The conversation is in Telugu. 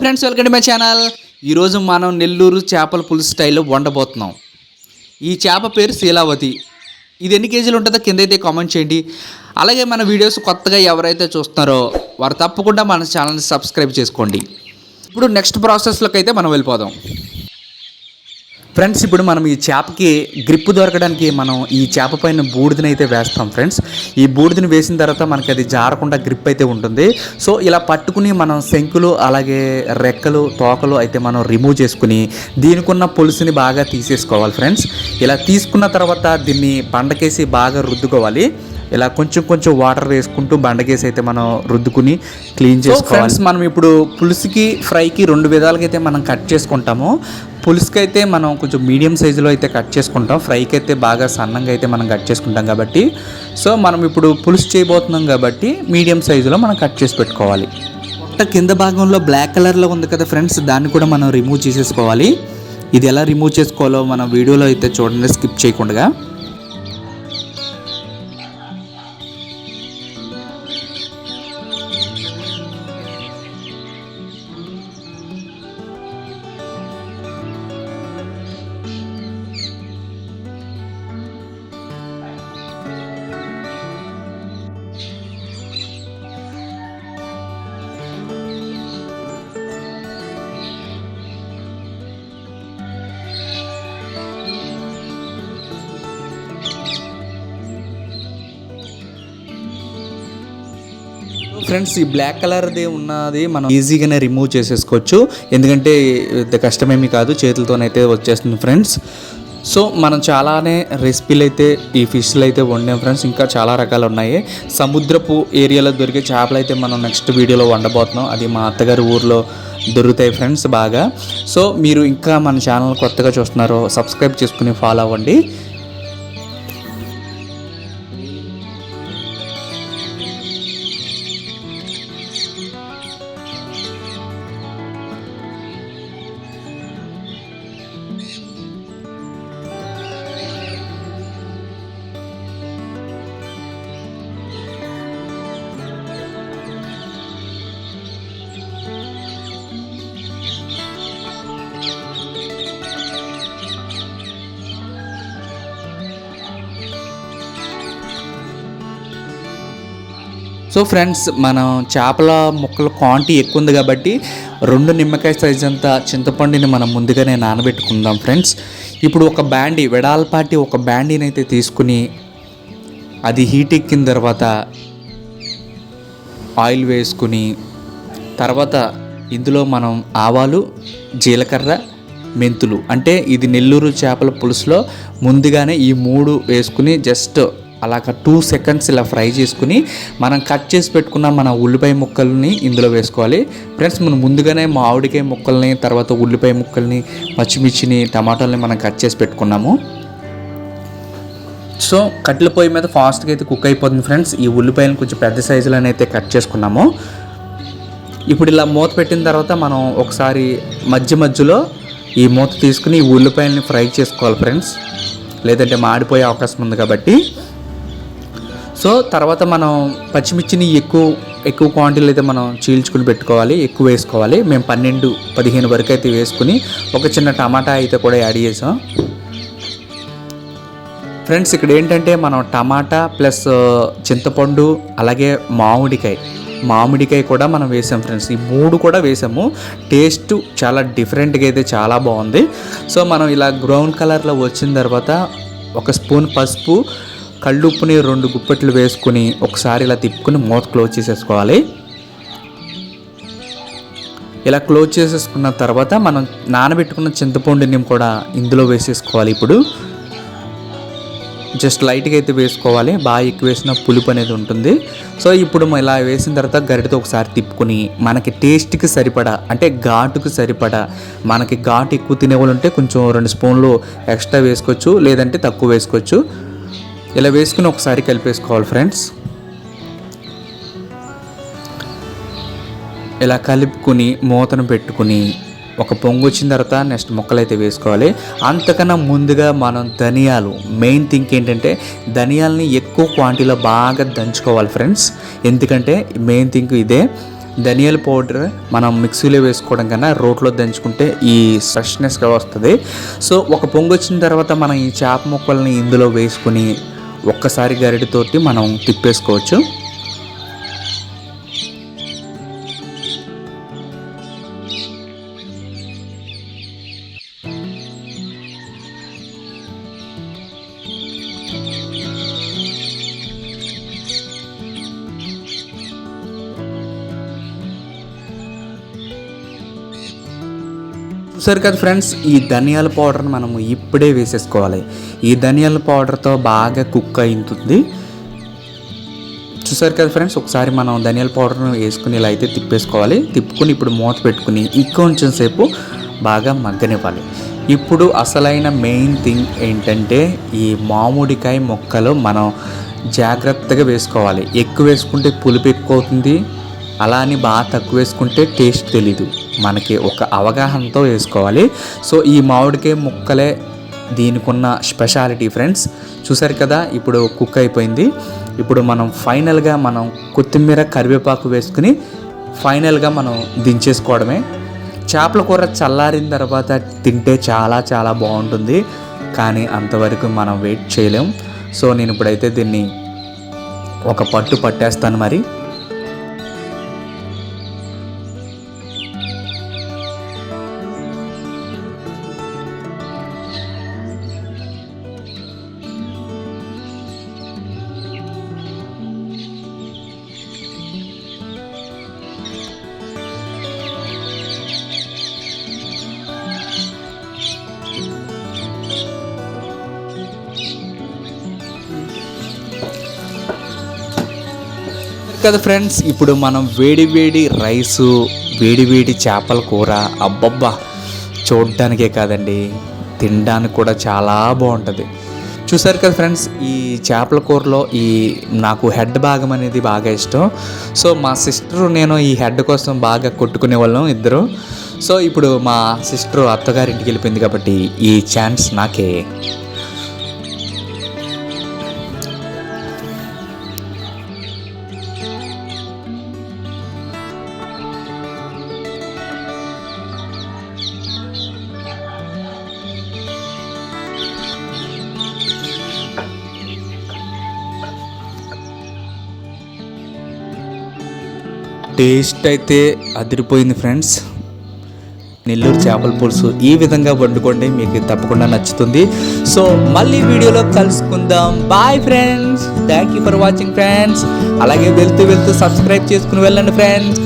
Friends welcome to my channel ఈరోజు మనం నెల్లూరు చేపల పులుసు స్టైల్లో వండబోతున్నాం. ఈ చేప పేరు శీలావతి. ఇది ఎన్ని కేజీలు ఉంటుందో కింద అయితే కామెంట్ చేయండి. అలాగే మన వీడియోస్ కొత్తగా ఎవరైతే చూస్తున్నారో వారు తప్పకుండా మన ఛానల్ని సబ్స్క్రైబ్ చేసుకోండి. ఇప్పుడు నెక్స్ట్ ప్రాసెస్లోకి అయితే మనం వెళ్ళిపోదాం. ఫ్రెండ్స్ ఇప్పుడు మనం ఈ చేపకి గ్రిప్ దొరకడానికి మనం ఈ చేప పైన బూడిదని అయితే వేస్తాం ఫ్రెండ్స్. ఈ బూడిదని వేసిన తర్వాత మనకి అది జారకుండా గ్రిప్ అయితే ఉంటుంది. సో ఇలా పట్టుకుని మనం శంకులు అలాగే రెక్కలు తోకలు అయితే మనం రిమూవ్ చేసుకుని దీనికి ఉన్న పులుసుని బాగా తీసేసుకోవాలి ఫ్రెండ్స్. ఇలా తీసుకున్న తర్వాత దీన్ని బండకేసి బాగా రుద్దుకోవాలి. ఇలా కొంచెం కొంచెం వాటర్ వేసుకుంటూ బండకేసి అయితే మనం రుద్దుకుని క్లీన్ చేసుకోవాలి. మనం ఇప్పుడు పులుసుకి ఫ్రైకి రెండు విధాలుగా అయితే మనం కట్ చేసుకుంటాము. పులుసుకైతే మనం కొంచెం మీడియం సైజులో అయితే కట్ చేసుకుంటాం. ఫ్రైకి అయితే బాగా సన్నంగా అయితే మనం కట్ చేసుకుంటాం కాబట్టి. సో మనం ఇప్పుడు పులుసు చేయబోతున్నాం కాబట్టి మీడియం సైజులో మనం కట్ చేసి పెట్టుకోవాలి. పొట్ట కింద భాగంలో బ్లాక్ కలర్లో ఉంది కదా ఫ్రెండ్స్ దాన్ని కూడా మనం రిమూవ్ చేసేసుకోవాలి. ఇది ఎలా రిమూవ్ చేసుకోవాలో మన వీడియోలో అయితే చూడండి స్కిప్ చేయకుండా. ఫ్రెండ్స్ ఈ బ్లాక్ కలర్ది ఉన్నది మనం ఈజీగానే రిమూవ్ చేసేసుకోవచ్చు. ఎందుకంటే కష్టమేమి కాదు చేతులతోనైతే వచ్చేస్తుంది ఫ్రెండ్స్. సో మనం చాలానే రెసిపీలు అయితే ఈ ఫిష్లు అయితే వండాం ఫ్రెండ్స్. ఇంకా చాలా రకాలు ఉన్నాయి. సముద్రపు ఏరియాలో దొరికే చేపలు అయితే మనం నెక్స్ట్ వీడియోలో వండబోతున్నాం. అది మా అత్తగారి ఊర్లో దొరుకుతాయి ఫ్రెండ్స్ బాగా. సో మీరు ఇంకా మన ఛానల్ కొత్తగా చూస్తున్నారో సబ్స్క్రైబ్ చేసుకుని ఫాలో అవ్వండి. సో ఫ్రెండ్స్ మనం చేపల ముక్కల క్వాంటిటీ ఎక్కువ ఉంది కాబట్టి రెండు నిమ్మకాయ సైజ్ అంత చింతపండుని మనం ముందుగానే నానబెట్టుకుందాం ఫ్రెండ్స్ ఇప్పుడు ఒక బ్యాండీ వెడాలపాటి ఒక బ్యాండీని అయితే తీసుకుని అది హీట్ ఎక్కిన తర్వాత ఆయిల్ వేసుకుని తర్వాత ఇందులో మనం ఆవాలు జీలకర్ర మెంతులు అంటే ఇది నెల్లూరు చేపల పులుసులో ముందుగానే ఈ మూడు వేసుకుని జస్ట్ అలాగ టూ సెకండ్స్ ఇలా ఫ్రై చేసుకుని మనం కట్ చేసి పెట్టుకున్న మన ఉల్లిపాయ ముక్కల్ని ఇందులో వేసుకోవాలి. ఫ్రెండ్స్ మనం ముందుగానే మామిడికాయ ముక్కల్ని తర్వాత ఉల్లిపాయ ముక్కల్ని పచ్చిమిర్చిని టమాటాలని మనం కట్ చేసి పెట్టుకున్నాము. సో కట్టెల పొయ్యి మీద ఫాస్ట్గా అయితే కుక్ అయిపోతుంది ఫ్రెండ్స్ ఈ ఉల్లిపాయలను కొంచెం పెద్ద సైజులోనే అయితే కట్ చేసుకున్నాము. ఇప్పుడు ఇలా మూత పెట్టిన తర్వాత మనం ఒకసారి మధ్య మధ్యలో ఈ మూత తీసుకుని ఈ ఉల్లిపాయలని ఫ్రై చేసుకోవాలి ఫ్రెండ్స్ లేదంటే మాడిపోయే అవకాశం ఉంది కాబట్టి. సో తర్వాత మనం పచ్చిమిర్చిని ఎక్కువ ఎక్కువ క్వాంటిటీలో అయితే మనం చీల్చుకుని పెట్టుకోవాలి ఎక్కువ వేసుకోవాలి. మేము పన్నెండు పదిహేను వరకు అయితే వేసుకుని ఒక చిన్న టమాటా అయితే కూడా యాడ్ చేసాం. ఫ్రెండ్స్ ఇక్కడ ఏంటంటే మనం టమాటా ప్లస్ చింతపండు అలాగే మామిడికాయ మామిడికాయ కూడా మనం వేసాం ఫ్రెండ్స్. ఈ మూడు కూడా వేసాము. టేస్ట్ చాలా డిఫరెంట్గా అయితే చాలా బాగుంది. సో మనం ఇలా బ్రౌన్ కలర్లో వచ్చిన తర్వాత ఒక స్పూన్ పసుపు కళ్ళుప్పుని రెండు గుప్పెట్లు వేసుకుని ఒకసారి ఇలా తిప్పుకుని మూత క్లోజ్ చేసేసుకోవాలి. ఇలా క్లోజ్ చేసేసుకున్న తర్వాత మనం నానబెట్టుకున్న చింతపండుని కూడా ఇందులో వేసేసుకోవాలి ఇప్పుడు. జస్ట్ లైట్గా అయితే వేసుకోవాలి బాగా ఎక్కువ వేసిన పులుపు అనేది ఉంటుంది. సో ఇప్పుడు ఇలా వేసిన తర్వాత గరిటతో ఒకసారి తిప్పుకొని మనకి టేస్ట్కి సరిపడా అంటే ఘాటుకు సరిపడా మనకి ఘాటు ఎక్కువ తినేవాళ్ళు ఉంటే కొంచెం రెండు స్పూన్లు ఎక్స్ట్రా వేసుకోవచ్చు లేదంటే తక్కువ వేసుకోవచ్చు. ఇలా వేసుకుని ఒకసారి కలిపేసుకోవాలి ఫ్రెండ్స్ ఇలా కలుపుకుని మూతను పెట్టుకుని ఒక పొంగు వచ్చిన తర్వాత నెక్స్ట్ మొక్కలు అయితే వేసుకోవాలి. అంతకన్నా ముందుగా మనం ధనియాలు మెయిన్ థింక్ ఏంటంటే ధనియాలని ఎక్కువ క్వాంటిటీలో బాగా దంచుకోవాలి ఫ్రెండ్స్ ఎందుకంటే మెయిన్ థింక్ ఇదే. ధనియాల పౌడర్ మనం మిక్సీలో వేసుకోవడం కన్నా రోట్లో దంచుకుంటే ఈ ఫ్రెష్నెస్గా వస్తుంది. సో ఒక పొంగు వచ్చిన తర్వాత మనం ఈ చేప ముక్కల్ని ఇందులో వేసుకుని ఒక్కసారి గరిటెతోటి మనం తిప్పేసుకోవచ్చు. చూసారు కదా ఫ్రెండ్స్ ఈ ధనియాల పౌడర్ని మనము ఇప్పుడే వేసేసుకోవాలి. ఈ ధనియాల పౌడర్తో బాగా కుక్ అవుతుంది చూసారు కదా ఫ్రెండ్స్ ఒకసారి మనం ధనియాల పౌడర్ను వేసుకుని ఇలా అయితే తిప్పేసుకోవాలి. తిప్పుకొని ఇప్పుడు మూత పెట్టుకుని ఇంకొంచెం సేపు బాగా మగ్గనివ్వాలి. ఇప్పుడు అసలైన మెయిన్ థింగ్ ఏంటంటే ఈ మామిడికాయ మొక్కలు మనం జాగ్రత్తగా వేసుకోవాలి. ఎక్కువ వేసుకుంటే పులుపు ఎక్కువ అవుతుంది. అలా అని బాగా తక్కువ వేసుకుంటే టేస్ట్ తెలీదు. మనకి ఒక అవగాహనతో వేసుకోవాలి. సో ఈ మామిడికాయ ముక్కలే దీనికున్న స్పెషాలిటీ ఫ్రెండ్స్. చూసారు కదా ఇప్పుడు కుక్ అయిపోయింది. ఇప్పుడు మనం ఫైనల్గా మనం కొత్తిమీర కరివేపాకు వేసుకుని ఫైనల్గా మనం దించేసుకోవడమే. చేపల కూర చల్లారిన తర్వాత తింటే చాలా చాలా బాగుంటుంది. కానీ అంతవరకు మనం వెయిట్ చేయలేం. సో నేను ఇప్పుడైతే దీన్ని ఒక పట్టు పట్టేస్తాను మరి. కదా ఫ్రెండ్స్ ఇప్పుడు మనం వేడి వేడి రైసు వేడి వేడి చేపల కూర అబ్బబ్బా చూడడానికే కాదండి తినడానికి కూడా చాలా బాగుంటుంది. చూసారు కదా ఫ్రెండ్స్ ఈ చేపల కూరలో ఈ నాకు హెడ్ భాగం అనేది బాగా ఇష్టం. సో మా సిస్టర్ నేను ఈ హెడ్ కోసం బాగా కొట్టుకునే వాళ్ళం ఇద్దరు. సో ఇప్పుడు మా సిస్టర్ అత్తగారింటికి వెళ్ళిపోయింది కాబట్టి ఈ ఛాన్స్ నాకే. టేస్ట్ అయితే అదిరిపోయింది ఫ్రెండ్స్. నెల్లూరు చేపల పులుసు ఈ విధంగా వండుకోండి మీకు తప్పకుండా నచ్చుతుంది. సో మళ్ళీ వీడియోలో కలుసుకుందాం. Bye friends thank you for watching friends అలాగే వెళ్తూ వెళ్తూ సబ్స్క్రైబ్ చేసుకుని వెళ్ళండి ఫ్రెండ్స్